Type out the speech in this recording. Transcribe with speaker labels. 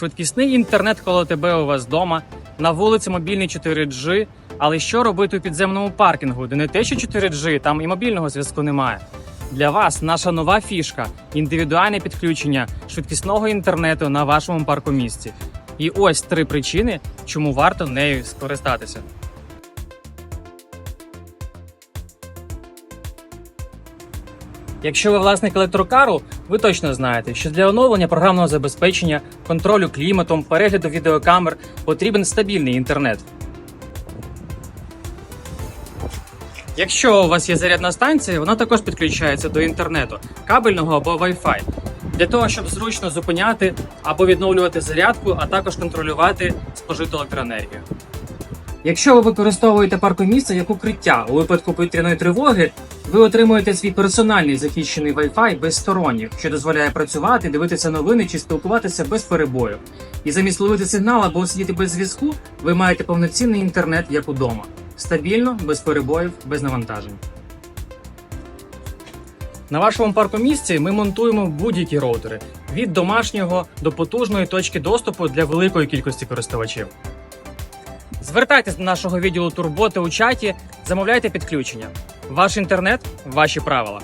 Speaker 1: Швидкісний інтернет коло тебе у вас вдома, на вулиці мобільний 4G. Але що робити у підземному паркінгу, де не те, що 4G, там і мобільного зв'язку немає. Для вас наша нова фішка індивідуальне підключення швидкісного інтернету на вашому паркомісці. І ось три причини, чому варто нею скористатися. Якщо ви власник електрокару, ви точно знаєте, що для оновлення програмного забезпечення, контролю кліматом, перегляду відеокамер потрібен стабільний інтернет. Якщо у вас є зарядна станція, вона також підключається до інтернету, кабельного або Wi-Fi, для того, щоб зручно зупиняти або відновлювати зарядку, а також контролювати спожиту електроенергію. Якщо ви використовуєте паркомісце як укриття у випадку повітряної тривоги, ви отримуєте свій персональний захищений Wi-Fi без сторонніх, що дозволяє працювати, дивитися новини чи спілкуватися без перебою. І замість ловити сигнал або сидіти без зв'язку, ви маєте повноцінний інтернет як удома. Стабільно, без перебоїв, без навантажень. На вашому паркомісці ми монтуємо будь-які роутери від домашнього до потужної точки доступу для великої кількості користувачів. Звертайтесь до нашого відділу турботи у чаті, замовляйте підключення. Ваш інтернет, ваші правила.